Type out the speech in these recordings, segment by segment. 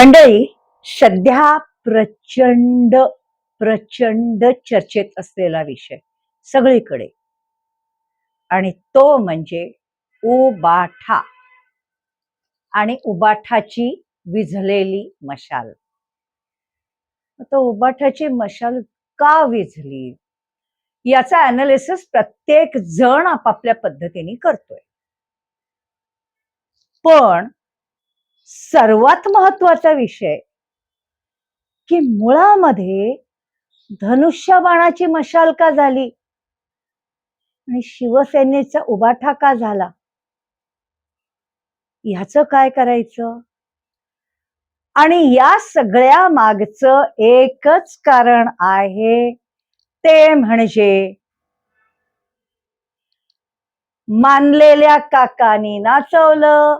मंडळी सध्या प्रचंड प्रचंड चर्चेत असलेला विषय सगळीकडे. आणि तो म्हणजे उबाठा. आणि उबाठाची विझलेली मशाल. आता उबाठाची मशाल का विझली? याचा अनालिसिस प्रत्येक जण आपापल्या पद्धतीने करतोय. पण सर्वात महत्त्वाचा विषय की मुळामध्ये धनुष्यबाणाची मशाल का झाली? आणि शिवसेनेचा उबाठा का झाला? ह्याचं काय करायचं? आणि या सगळ्या मागचं एकच कारण आहे ते म्हणजे मानलेल्या काकानी नाचवलं.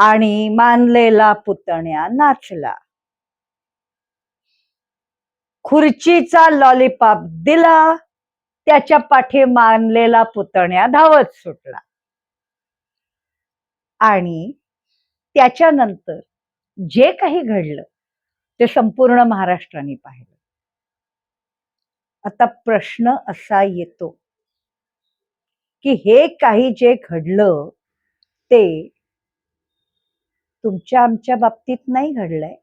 आणि मानलेला पुतण्या नाचला. खुर्चीचा लॉलीपॉप दिला त्याच्या पाठी मानलेला पुतण्या धावत सुटला. आणि त्याच्यानंतर जे काही घडलं ते संपूर्ण महाराष्ट्राने पाहिलं. आता प्रश्न असा येतो की हे काही जे घडलं ते तुमच्या आमच्या बाबतीत नाही घडलंय.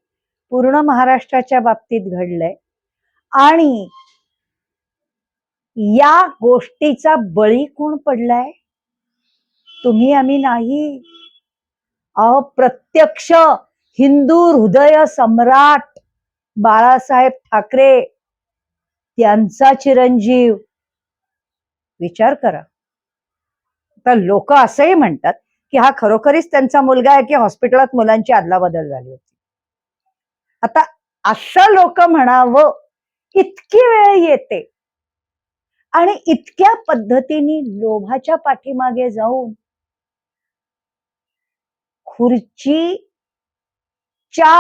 पूर्ण महाराष्ट्राच्या बाबतीत घडलंय. आणि या गोष्टीचा बळी कोण पडलाय? तुम्ही आम्ही नाही. अहो प्रत्यक्ष हिंदू हृदय सम्राट बाळासाहेब ठाकरे त्यांचा चिरंजीव. विचार करा. तर लोक असंही म्हणतात की हा खरोखरीच त्यांचा मुलगा आहे की हॉस्पिटलात मुलांची अदलाबदल झाली होती. आता असं लोक म्हणावं इतकी वेळ येते. आणि इतक्या पद्धतीने लोभाच्या पाठीमागे जाऊन खुर्चीच्या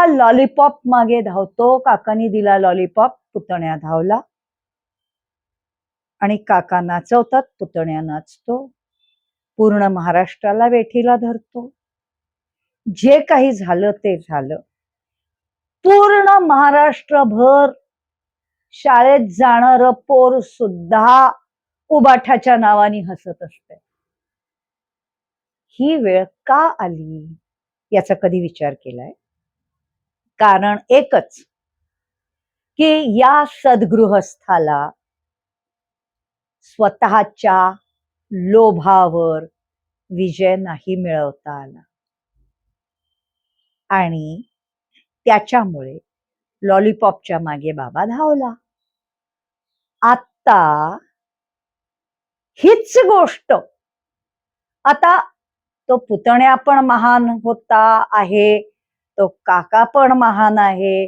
लॉलीपॉप मागे धावतो काकानी दिला लॉलीपॉप पुतण्या धावला. आणि काका नाचवतात पुतण्या नाचतो. पूर्ण महाराष्ट्राला वेठीला धरतो. जे काही झालं ते झालं. पूर्ण महाराष्ट्रभर शाळेत जाणार पोर सुद्धा उबाठाच्या नावाने हसत असते ही वेळ का आली याचा कधी विचार केलाय? कारण एकच की या सद्गृहस्थाला स्वतःच्या लोभावर विजय नाही मिळवता आला. आणि त्याच्यामुळे लॉलीपॉपच्या मागे बाबा धावला. आता हीच गोष्ट. आता तो पुतण्या पण महान होता आहे तो काका पण महान आहे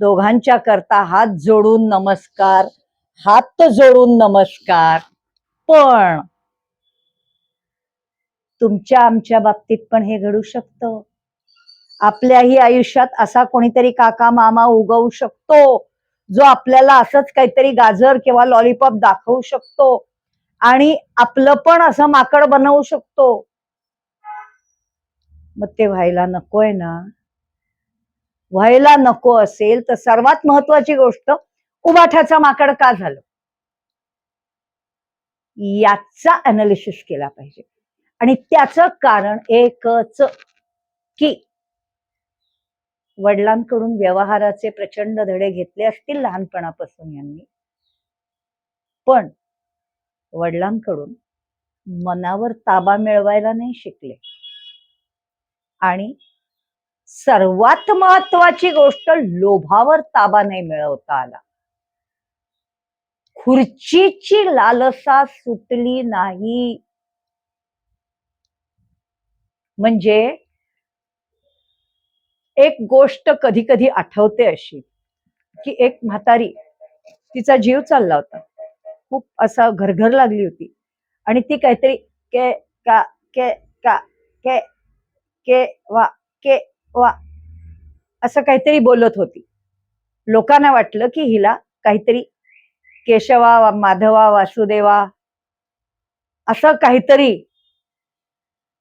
दोघांच्या करता हात जोडून नमस्कार हात जोडून नमस्कार. पण तुमच्या आमच्या बाबतीत पण हे घडू शकतं. आपल्याही आयुष्यात असा कोणीतरी काका मामा उगवू शकतो जो आपल्याला असंच काहीतरी गाजर किंवा लॉलीपॉप दाखवू शकतो आणि आपलं पण असं माकड बनवू शकतो. मग ते व्हायला नकोय ना. व्हायला नको असेल तर सर्वात महत्वाची गोष्ट उबाठाचा माकड का झालं? याचा अनालिसिस केला पाहिजे. आणि त्याचं कारण एकच की वडिलांकडून व्यवहाराचे प्रचंड धडे घेतले असतील लहानपणापासून यांनी. पण वडिलांकडून मनावर ताबा मिळवायला नाही शिकले. आणि सर्वात महत्वाची गोष्ट लोभावर ताबा नाही मिळवता आला. खुर्चीची लालसा सुटली नाही. म्हणजे एक गोष्ट कधी कधी आठवते अशी की एक म्हातारी तिचा जीव चालला होता. खूप असा घरघर लागली होती. आणि ती काहीतरी के का के का के के वा के वा असं काहीतरी बोलत होती. लोकांना वाटलं की हिला काहीतरी केशवा वा- माधवा वासुदेवा असं काहीतरी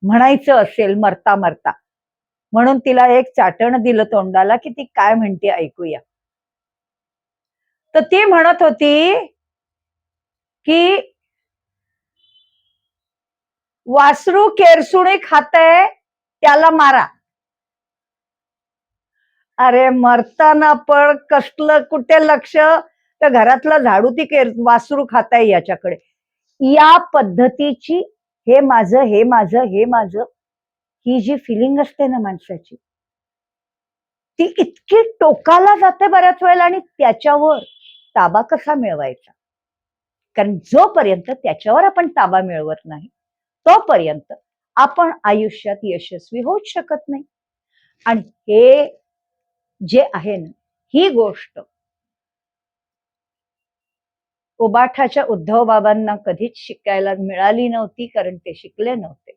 म्हणायचं असेल मरता मरता. म्हणून तिला एक चाटण दिलं तोंडाला की ती काय म्हणते ऐकूया. तर ती म्हणत होती की वासरू केरसुणे खातय त्याला मारा. अरे मरताना पण कसलं कुठे लक्ष? तर घरातलं झाडू ती केर वासरू खाताय याच्याकडे. या पद्धतीची हे माझं हे माझं हे माझं ही जी फिलिंग असते ना माणसाची ती इतकी टोकाला जाते बऱ्याच वेळेला आणि त्याच्यावर ताबा कसा मिळवायचा? कारण जोपर्यंत त्याच्यावर आपण ताबा मिळवत नाही तोपर्यंत आपण आयुष्यात यशस्वी होऊच शकत नाही. आणि हे जे आहे ना ही गोष्ट उबाठाच्या उद्धव बाबांना कधीच शिकायला मिळाली नव्हती कारण ते शिकले नव्हते.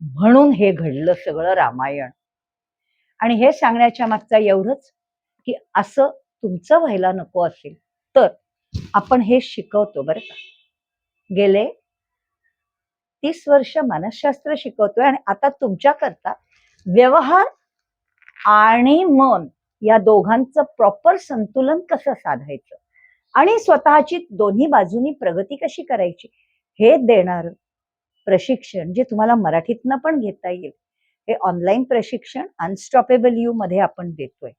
म्हणून हे घडलं सगळं रामायण. आणि हे सांगण्याच्या मागचा एवढंच की असं तुमचं व्हायला नको असेल तर आपण हे शिकवतो बरं का. गेले तीस वर्ष मानसशास्त्र शिकवतोय आणि आता तुमच्याकरता व्यवहार आणि मन या दोघांचं प्रॉपर संतुलन कसं साधायचं? आणि स्वतःची दोन्ही बाजूनी प्रगती कशी करायची हे देणार प्रशिक्षण जे तुम्हाला मराठीतनं पण घेता येईल. हे ऑनलाईन प्रशिक्षण अनस्टॉपेबल यू मध्ये आपण देतोय.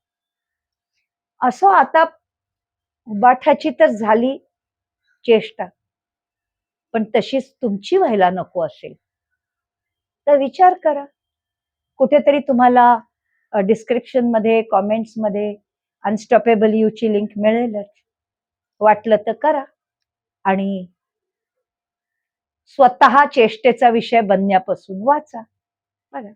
असं आता उबाठाची तर झाली चेष्टा पण तशीच तुमची व्हायला नको असेल. तर विचार करा. कुठेतरी तुम्हाला डिस्क्रिप्शनमध्ये कॉमेंट्समध्ये अनस्टॉपेबल यू ची लिंक मिळेलच. वाटलं तर करा. आणि स्वतः चेष्टेचा विषय बनण्यापासून वाचा. बघा.